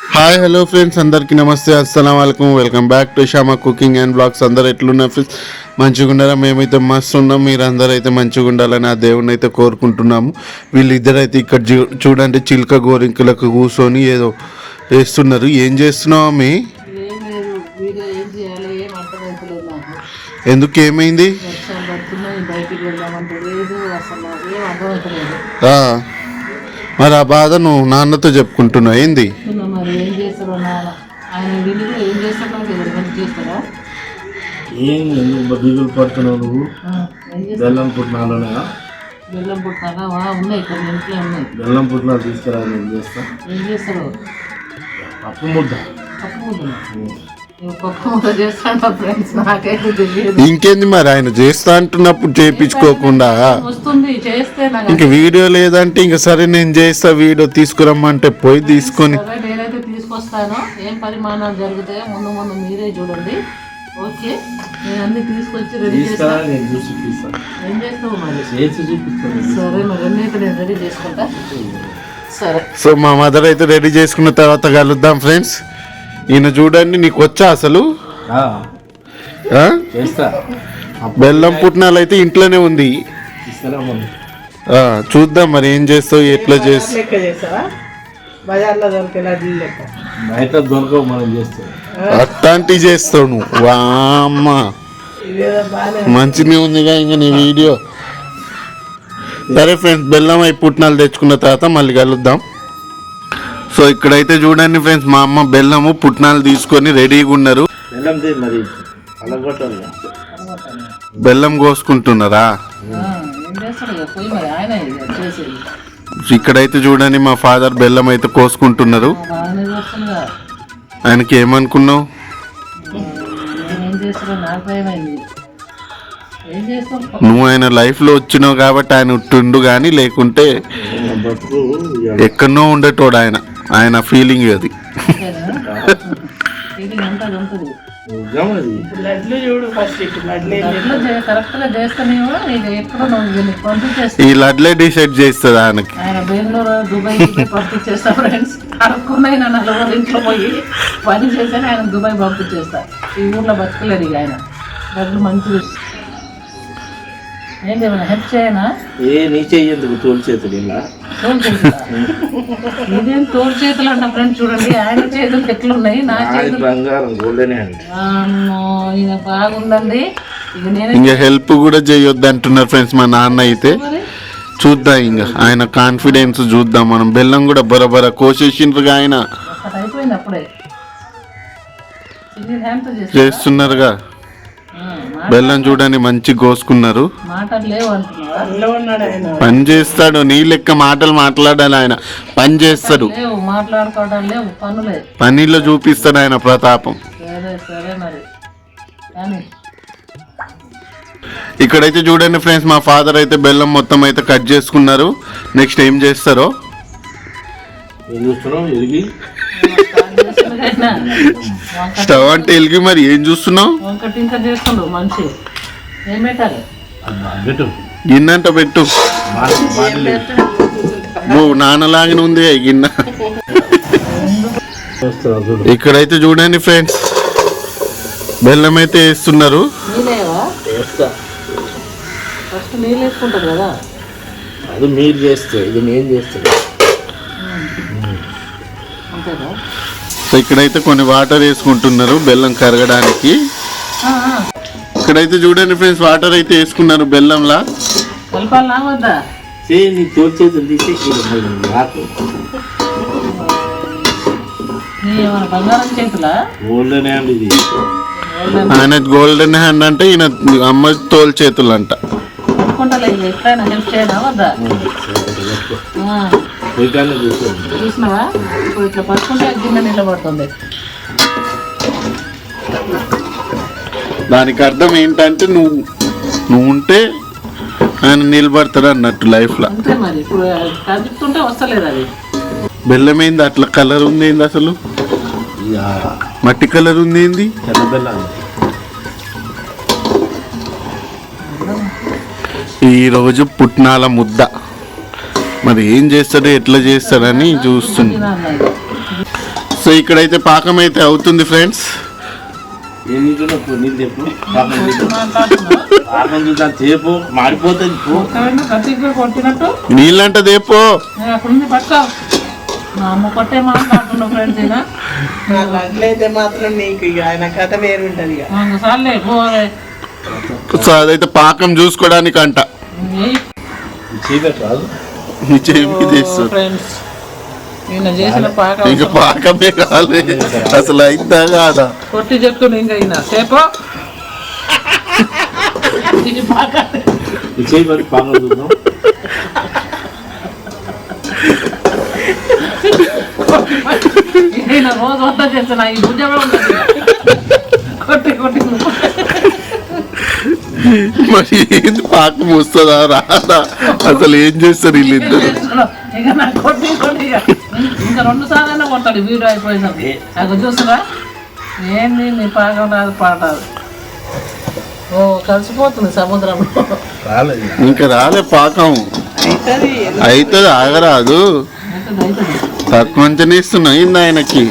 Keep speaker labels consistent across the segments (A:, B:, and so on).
A: Hi hello friends అందరికీ నమస్తే. అస్సలం వాలేకుమ్ welcome back to Shama cooking and blogs అందరు ఎట్లున్నారు ఫ్రెండ్స్ మంచిగా ఉన్నారా? మేమైతే మస్తు ఉన్నాం. మీరు అందరూ అయితే మంచిగా ఉండాలని ఆ దేవుని అయితే కోరుకుంటున్నాము. వీళ్ళిద్దరు అయితే ఇక్కడ చూ- చూడండి చిలుక గోరింకలకు కూర్చొని ఏదో వేస్తున్నారు ఏం చేస్తున్నావు మీ ఎందుకు ఏమైంది? మరి ఆ బాధ నువ్వు నాన్నతో చెప్పుకుంటున్నావు. ఏంది?
B: మరి ఏం నాన్న ఆయన కూడా ఏం
C: ఏం ఎందుకు పడుతున్నావు నువ్వు?
B: ఆ, ఏం చేస్తారు?
C: బెల్లం పుట్నాలనే
B: బెల్లం పుట్టాలా వా ఉన్నాయి ఇక్కడ ఇంట్లో ఉన్నాయి.
C: బెల్లం పుట్నాలు తీసుకురా నేను చేస్తా
B: ఏం చేస్తారు?
C: పప్పు ముద్ద.
B: పప్పు ముద్ద. పప్పు
A: ఇంకేంది మరి ఆయన చేస్తా అంటున్నప్పుడు
B: నాకు
A: ఇంక వీడియో లేదంటే ఇంక సరే నేను చేస్తా వీడియో తీసుకురమ్మంటే పోయి తీసుకొని
B: సరే నేనైతే తీసుకొస్తాను. ఏం పరిమాణాలు జరుగుతాయో ముందు ముందు మీరే చూడండి. ఓకే నేను అన్ని తీసుకొచ్చి రెడీ
C: తీసుకురా
B: చేస్తాను
C: నేను చూసి చూపిస్తాను
B: ఏం చేస్తావు మరి?
C: చేసి చూపిస్తాను
B: సరే మరి అన్ని అయితే నేను రెడీ చేసుకుంటా. సరే.
A: సో మా మదర్ అయితే రెడీ చేసుకున్న తర్వాత కలుద్దాం ఫ్రెండ్స్ ఈయన చూడండి నీకు వచ్చా అసలు?
C: ఆ,
A: ఆ?
C: చేస్తా.
A: బెల్లం పుట్నాలు అయితే ఇంట్లోనే ఉంది. చూద్దాం మరి ఏం చేస్తావు ఎట్లా
B: చేస్తావా?
A: అట్లాంటివి చేస్తావు నువ్వు. వామ్మ మంచిగా ఉందిగా ఇంకా నీ వీడియో. సరే ఫ్రెండ్స్ బెల్లం అయి పుట్నాలు తెచ్చుకున్న తర్వాత మళ్ళీ కలుద్దాం. సో ఇక్కడైతే చూడండి ఫ్రెండ్స్ మా అమ్మ బెల్లము పుట్నాలు తీసుకొని రెడీగా ఉన్నారు.
C: బెల్లం
A: కోసుకుంటున్నారా? ఇక్కడైతే చూడండి మా ఫాదర్ బెల్లం అయితే కోసుకుంటున్నారు. ఆయనకి ఏమనుకున్నావు? నువ్వు ఆయన లైఫ్లో వచ్చినావు కాబట్టి ఆయన ఉంటుండు కానీ లేకుంటే
C: బతుకు
A: ఎక్కడనో ఉండేటోడు ఆయన. ఆయన ఫీలింగ్ అది. ఈ లడ్లే డిసైడ్ చేస్తుంది ఆయనకి.
B: ఆయన బెంగళూరు దుబాయ్ పంపించేస్తా ఫ్రెండ్స్ ఇంట్లో పోయి పని చేశాను ఆయన దుబాయ్ పంపించేస్తా ఈ ఊర్లో బతకలేడు ఇక ఆయన. మంచిది హెల్ప్ చేయనా?
C: ఏ నీ చెయ్యేందుకు తోలు చేతులు ఇలా?
B: తోలు చేతులా ఇదేం తోలు చేతులు అంట ఫ్రెండ్స్ చూడండి ఆయన చేతులు ఎట్లున్నాయి నా
C: అది
B: చేతులు?
C: బంగారం గోల్డెన్ హ్యాండ్
B: అమ్మో, ఈయన బాగుందండి. ఇక
A: హెల్ప్ కూడా చేయొద్దు అంటున్నారు ఫ్రెండ్స్ మా నాన్న అయితే. చూద్దాం ఇంకా ఆయన కాన్ఫిడెన్స్ చూద్దాం మనం. బెల్లం కూడా బరబర కోసేసిండ్రుగా ఆయన. చేస్తున్నారుగా. బెల్లం చూడండి మంచి కోసుకున్నారు. పని చేస్తాడు నీ లెక్క మాటలు మాట్లాడాలి ఆయన. పని చేస్తాడు.
B: పనులే.
A: చూపిస్తాడు ఆయన ప్రతాపం.
B: సరే సరే మరి. కానీ
A: ఇక్కడైతే చూడండి ఫ్రెండ్స్ మా ఫాదర్ అయితే బెల్లం మొత్తం అయితే కట్ చేసుకున్నారు. నెక్స్ట్ ఏం చేస్తారో?
C: ఏం
A: స్టవ్ అంటే వెలిగి మరి ఏం చూస్తున్నావు?
B: పెట్టాలి?
C: పెట్టు.
A: గిన్నెంట పెట్టు. నువ్వు నాన్నలాగానే ఉంది గిన్నె. ఇక్కడైతే చూడండి ఫ్రెండ్స్ బెల్లం అయితే వేస్తున్నారు.
B: నీళ్ళేవా
C: చేస్తా
B: ఫస్ట్ నీళ్ళు వేసుకుంటారు కదా.
C: అది మీరు చేస్తే ఇది నేను చేస్తాను
A: సో ఇక్కడైతే కొన్ని వాటర్ వేసుకుంటున్నారు బెల్లం కరగడానికి. ఇక్కడైతే చూడండి ఫ్రెండ్స్ వాటర్ అయితే వేసుకున్నారు బెల్లంలా. ఆయన గోల్డెన్ హ్యాండ్ అంటే ఈయన అమ్మ తోలు చేతులు అంట
B: చూసినావా? ఇప్పుడు ఇట్లా పట్టుకుంటే గిన్నె నిలబడుతుంది
A: దానికి అర్థం ఏంటంటే నువ్వు నువ్వు ఉంటే ఆయన నిలబడతాడు అన్నట్టు లైఫ్లో
B: అంతే మరి ఇప్పుడు కదుపుతుంటే వస్తలేదు అది.
A: బెల్లం ఏంది అట్లా కలర్ ఉంది ఏంది అసలు మట్టి కలర్ ఉంది ఏంది ఈరోజు పుట్నాల ముద్ద. మరి ఏం చేస్తాడో ఎట్లా చేస్తాడని చూస్తుంది. సో ఇక్కడైతే పాకం అయితే అవుతుంది ఫ్రెండ్స్. నీళ్ళంట దేపో సో అదైతే పాకం చూసుకోవడానికి అంట
C: రాదు.
B: ఫ్రెండ్స్ చేసిన పాక
A: ఇంకా పాకమే కాలే. అసలు అయిద్దా కాదా?
B: కొట్టి చెప్తుండే ఇంకా ఈయన సేపు. రోజు వద్ద చేసిన ఈ భుజ కూడా ఉండదు కొట్టి కొట్టి
A: మరి ఏంది పాకం వస్తుందా రాదా? అసలు ఏం చేస్తారు వీళ్ళిద్దరు?
B: ఇక నాకు కొట్టి కొట్టి ఇక. ఇంకా రెండు సార్లు కొట్టాడు వీడియో అయిపోయింది నాకు చూసారా ఏంది నీ పాకం రాదు పాట రాదు. ఓ కలిసిపోతుంది సముద్రంలో
C: రాలేదు.
A: ఇంకా రాలే పాకం
D: అవుతుంది
A: అవుతుంది ఆగరాదు.
B: అవుతుంది, అవుతుంది.
A: తక్కువ అంచనా ఇస్తున్నా ఆయనకి.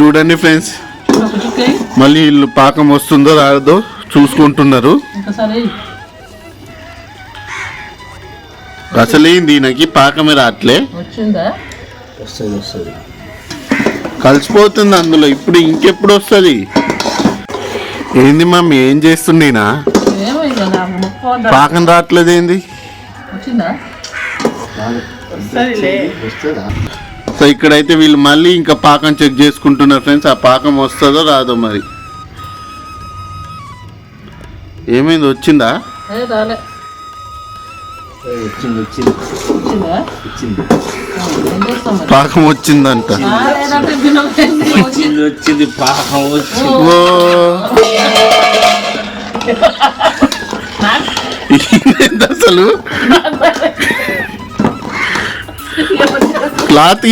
A: చూడండి ఫ్రెండ్స్. మళ్ళీ వీళ్ళు పాకం వస్తుందో రాదో చూసుకుంటున్నారు.
B: ఇంకోసారి వేయి.
A: అసలు ఏంది ఈయనకి పాకమే
C: వస్తుంది వస్తుంది.
A: కలిసిపోతుంది అందులో ఇప్పుడు ఇంకెప్పుడు వస్తుంది? ఏంది మమ్మీ ఏం చేస్తుండేనా పాకం రావట్లేదు ఏంది సో ఇక్కడైతే వీళ్ళు మళ్ళీ ఇంకా పాకం చెక్ చేసుకుంటున్నారు ఫ్రెండ్స్. ఆ పాకం వస్తుందో రాదో మరి. ఏమైంది? వచ్చిందా? పాకం వచ్చిందంట.
B: వచ్చింది
A: ఏంది అసలు? క్లాత్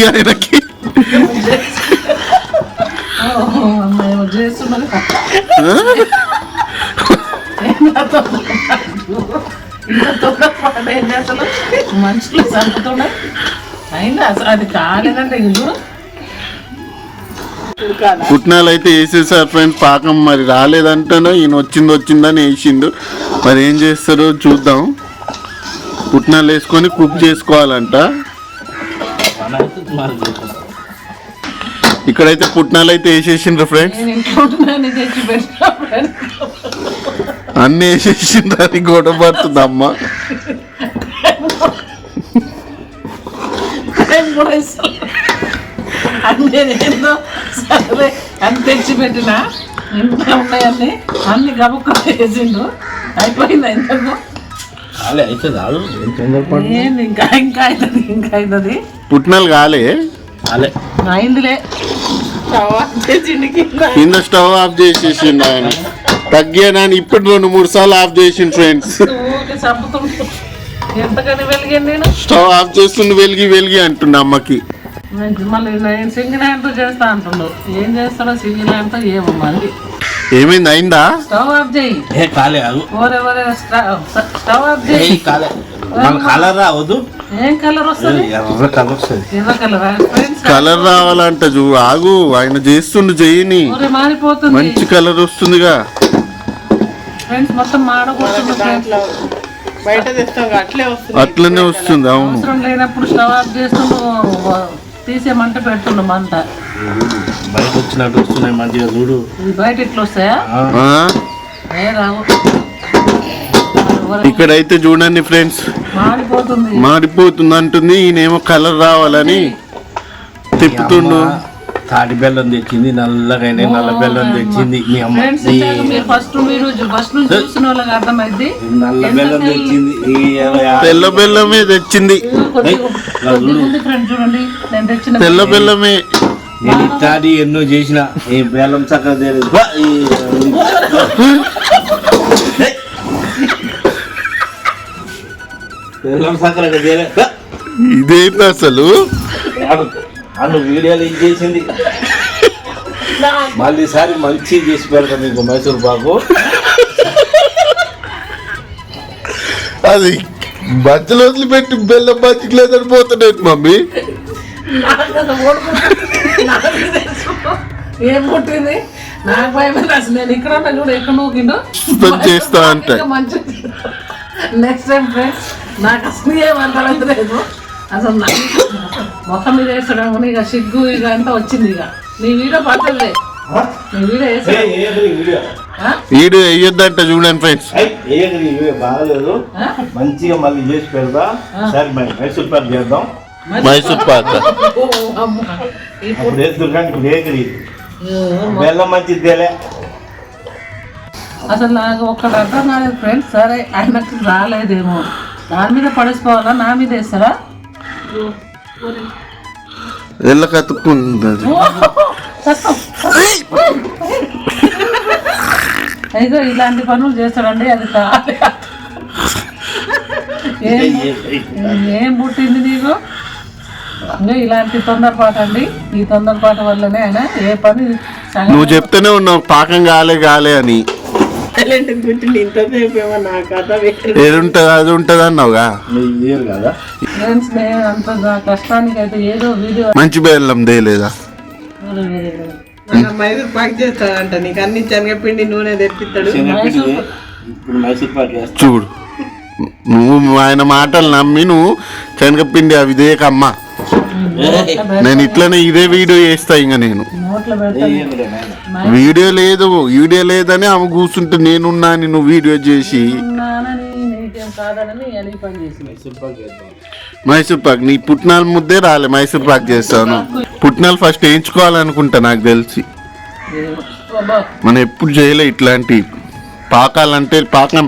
B: ఏంటి అసలు మనుషులు చంపుతుండే అది కాలేదంటే ఇల్లు
A: పుట్నాలు అయితే వేసేసారు ఫ్రెండ్స్ పాకం మరి రాలేదంటేనో ఈయన వచ్చింది వచ్చిందని వేసిండు. మరి ఏం చేస్తారో చూద్దాం. పుట్నాలు వేసుకొని కుక్ చేసుకోవాలంట. ఇక్కడైతే పుట్నాలు అయితే వేసేసిండ్రు ఫ్రెండ్స్ అన్నీ వేసేసిండ్రు అని గొడవ పడుతుంది అమ్మ.
B: అన్నీ ఏందో సరే అని తెచ్చి పెట్టిన. ఇంట్లో ఉన్నాయన్నీ అన్ని గబుక్కు వేసిండు అయిపోయింది ఇంతకు? ఇంకా ఇంకా అవుతుంది ఇంకా అవుతుంది
A: పుట్నాలు కాలే.
C: కాలే.
B: అయిందిలే
D: తెచ్చిండు కింద
A: స్టవ్ ఆఫ్ చేసేసిండు ఆయన. తగ్గానని ఇప్పుడు రెండు మూడు సార్లు ఆఫ్ చేసిండు ఫ్రెండ్స్. స్టవ్ ఆఫ్ చేస్తుండు వెలిగి వెలిగి అంటుండు అమ్మకి.
B: నేను మళ్ళీ నేను సింగిల్ హ్యాండ్తో చేస్తా అంటుండు. ఏం చేస్తాడో సింగిల్ హ్యాండ్తో ఏమో మరి
A: ఏమైంది అయిందా?
B: స్టవ్ ఆఫ్ చేయి.
C: ఏ కాలే
B: స్టవ్ ఆఫ్
C: ఏ
B: చేయి
C: కాలే. మన కలర్ రావద్దు.
B: ఏం కలర్ వస్తుంది?
C: ఎర్ర కలర్ వస్తుంది.
B: ఎర్ర కలర్? ఫ్రెండ్స్
A: కలర్ రావాలంట చూ ఆగు ఆయన చేస్తుండు చెయ్యని
B: మారిపోతుంది.
A: మంచి కలర్ వస్తుందిగా.
B: ఫ్రెండ్స్ మొత్తం మాడకూడదు ఫ్రెండ్స్
D: దాంట్లో బయట తెస్తాం అట్లే వస్తుంది.
A: అట్లనే వస్తుంది అవును.
B: అవసరం లేనప్పుడు స్టవ్ ఆఫ్ చేస్తుండు తీసేమంటే పెడుతుండు మంట.
C: బయట వచ్చినట్టు వస్తున్నాయి మంచిగా చూడు.
B: ఇది బయట ఇట్లా వస్తాయా?
C: ఆ,
A: ఆ?
B: ఏ రావు.
A: ఇక్కడైతే చూడండి ఫ్రెండ్స్.
B: మాడిపోతుంది.
A: అంటుంది ఈయనేమో కలర్ రావాలని తిప్పుతుండు.
C: తాటి బెల్లం తెచ్చింది నల్లగైన నల్ల బెల్లం తెచ్చింది మీ అమ్మ.
B: ఫ్రెండ్స్
C: ఈ
B: మీరు ఫస్ట్ మీరు ఫస్ట్ నుంచి చూసిన వాళ్ళకి అర్థమైంది
C: నల్ల బెల్లం తెచ్చింది
A: తెల్ల బెల్లమే తెచ్చింది. తెల్ల బెల్లమే.
C: నేను ఇట్లాంటి ఎన్నో చేసిన ఈ బెల్లం చక్కగా
A: ఇదేంటి అసలు?
C: అను- అను వీడియోలు ఏం చేసింది? మళ్ళీ ఈసారి మంచి చేసి పెడతాం మీకు మైసూర్ పాకు.
A: అది బజ్జలు వదిలిపెట్టి బెల్లం బజ్జికి లేదని పోతున్నాయి మమ్మీ.
B: ఏం పుట్టింది నాకు భయం అసలు. నేను ఇక్కడ ఉన్నా చూడు ఎక్కడ నూకిండు
A: చేస్తా అంటే.
B: మంచిది నెక్స్ట్ టైం ఫ్రెండ్స్ నాకు అసలు ఏం అంతలేదు అసలు నాకు మొత్తం మీద వేసడం కానీ ఇక సిగ్గు ఇక అంతా వచ్చింది ఇక. నీ వీడియో పట్టలే. నీ వీడియో వేసా
C: వీడియో.
A: వేయొద్దంట చూడండి ఫ్రెండ్స్
C: బాగలేదు. మంచిగా మళ్ళీ చేసి పెడతా. సరే మరి మైసూర్ పాక్ చేద్దాం.
A: మైసూర్ పాక్.
B: ఇప్పుడు?
C: కానీ ఇప్పుడు ఏకరి బెల్లం మంచిది తేలే.
B: అసలు నాకు ఒక్కటి అర్థం కాలేదు ఫ్రెండ్స్ సరే ఆయనకు రాలేదేమో. దాని మీద పడేసుకోవాలా? నా మీద వేస్తారా?
A: ఎల్ల కతుక్కుంది.
B: అయ్యో ఇలాంటి పనులు చేస్తాడండి అది కాదు ఏం పుట్టింది నీకు? ఇంకా ఇలాంటి తొందరపాటు అండి. ఈ తొందరపాటు వల్లనే ఆయన ఏ పని
A: నువ్వు చెప్తూనే ఉన్నావు పాకం కాలే కాలే అని.
D: సైలెంట్ కూర్చుండి ఇంతసేపు ఏమో నా కథ వేరు.
A: ఏది ఉంటుంది అది ఉంటుంది అన్నావుగా?
C: మీరు లేరు కదా?
B: ఫ్రెండ్స్ నేను అంత నా కష్టానికి అయితే ఏదో వీడియో
A: మంచి బెల్లం దేలేదా
D: మైసూర్ పాక్ చేస్తాడంట నీకు అన్ని శనగపిండి నూనె తెప్పిస్తాడు.
C: ఇప్పుడు మైసూర్ పాక్ చేస్తా
A: చూడు నువ్వు ఆయన మాటలు నమ్మి నువ్వు శనగపిండి అవి దేకమ్మా. నేను ఇట్లనే ఇదే వీడియో చేస్తా ఇంకా నేను. వీడియో లేదు వీడియో లేదని ఆమె కూర్చుంటే నేనున్నా నువ్వు వీడియో చేసి.
C: మైసూర్ పాక్
A: నీ పుట్నాల ముద్దే రాలే మైసూర్ పాక్ చేస్తాను. పుట్నాలు ఫస్ట్ వేయించుకోవాలనుకుంటా నాకు తెలిసి. మనం ఎప్పుడు చేయలే ఇట్లాంటి పాకాలంటే పాకం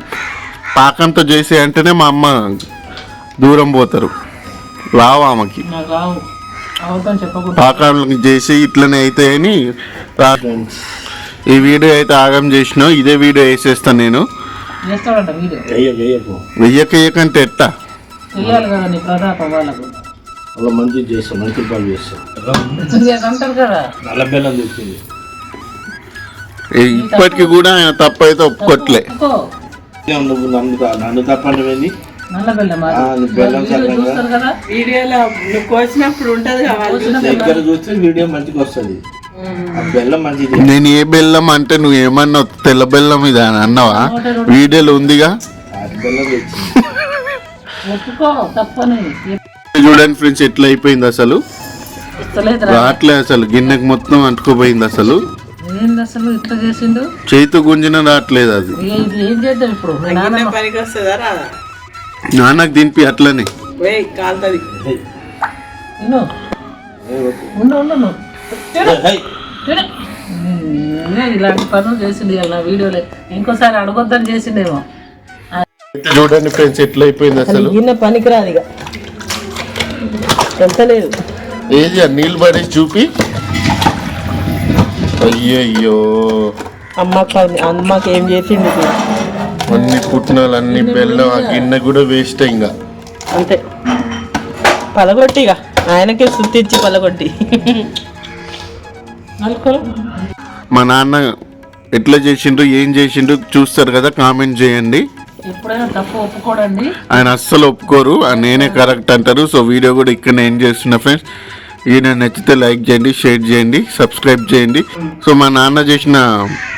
A: పాకంతో చేసే అంటేనే మా అమ్మ దూరం పోతారు. రావు ఆమెకి. పాకాలను చేసి ఇట్లనే అవుతాయని రా ఈ వీడియో అయితే ఆగం చేసినావు ఇదే వీడియో వేసేస్తాను నేను.
B: చేస్తాడంట వీడియో.
C: వేయకు వేయకు
A: వెయ్యక వేయకంటే ఎట్టా
B: చెయ్యాలి కదా నీ ప్రతాపం వాళ్ళకు.
C: అలా మంచిది చేస్తాం మైసూర్ పాక్ చేస్తాం.
B: నేను అంటారు కదా.
C: నల్ల బెల్లం తెచ్చింది.
A: ఈ- ఇప్పటికి కూడా ఆయన తప్పైతే ఒప్పుకోట్లే.
C: నన్ను తప్పండి
B: బెల్లం
D: వీడియోలో నువ్వు కోసినప్పుడు ఉంటది
C: దగ్గర చూస్తే వీడియో మంచిగా వస్తుంది.
A: నేను ఏ బెల్లం అంటే నువ్వు ఏమన్నావు? తెల్ల బెల్లం ఇది అని అన్నావా? వీడియోలో ఉందిగా? చూడండి ఫ్రెండ్స్ ఎట్లా అయిపోయింది అసలు?
B: ఇస్తలేదురా.
A: రావట్లే అసలు గిన్నెకి మొత్తం అంటుకుపోయింది అసలు.
B: ఏంది అసలు ఇట్లా చేసిండు?
A: చేతు గుంజిన రావట్లేదు అది.
B: ఏం చేద్దాం ఇప్పుడు?
A: నాన్నకు దింపి అట్లనే.
B: ఇలాంటి పనులు చేసిండు ఇవాళ నా వీడియోలో. ఇంకోసారి అడగొద్దని చేసిండేమో.
A: చూడండి ఫ్రెండ్స్ ఎట్లా అయిపోయింది అసలు?
D: పనికిరాదు ఇక. వెళ్తలేదు
A: ఏది నీళ్ళు పడేసి చూపి? అయ్యయ్యో.
D: అమ్మకి అమ్మకి ఏం చేసిండు.
A: అన్ని పుట్టినాలు అన్ని బెల్లం ఆ గిన్నె కూడా వేస్ట్ ఇంకా
D: అంతే. పలగొట్టి ఇక ఆయనకే సుత్తిచ్చి పలగొట్టి.
A: మా నాన్న ఎట్లా చేసిండు ఏం చేసిండు చూస్తారు కదా కామెంట్ చేయండి.
B: ఎప్పుడైనా తప్పు ఒప్పుకోడండి.
A: ఆయన అస్సలు ఒప్పుకోరు నేనే కరెక్ట్ అంటారు. సో వీడియో కూడా ఇక్కడ ఏం చేస్తున్నా ఫ్రెండ్స్ ఈయన నచ్చితే లైక్ చేయండి షేర్ చేయండి సబ్స్క్రైబ్ చేయండి. సో మా నాన్న చేసిన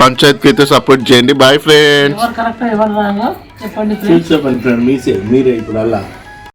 A: పంచాయతీకి అయితే సపోర్ట్ చేయండి. బాయ్ ఫ్రెండ్స్
B: ఎవరు కరెక్ట్ ఎవరు రాంగో చెప్పండి
C: చెప్పండి ఫ్రెండ్ మీసే మీరే ఇప్పుడు అలా.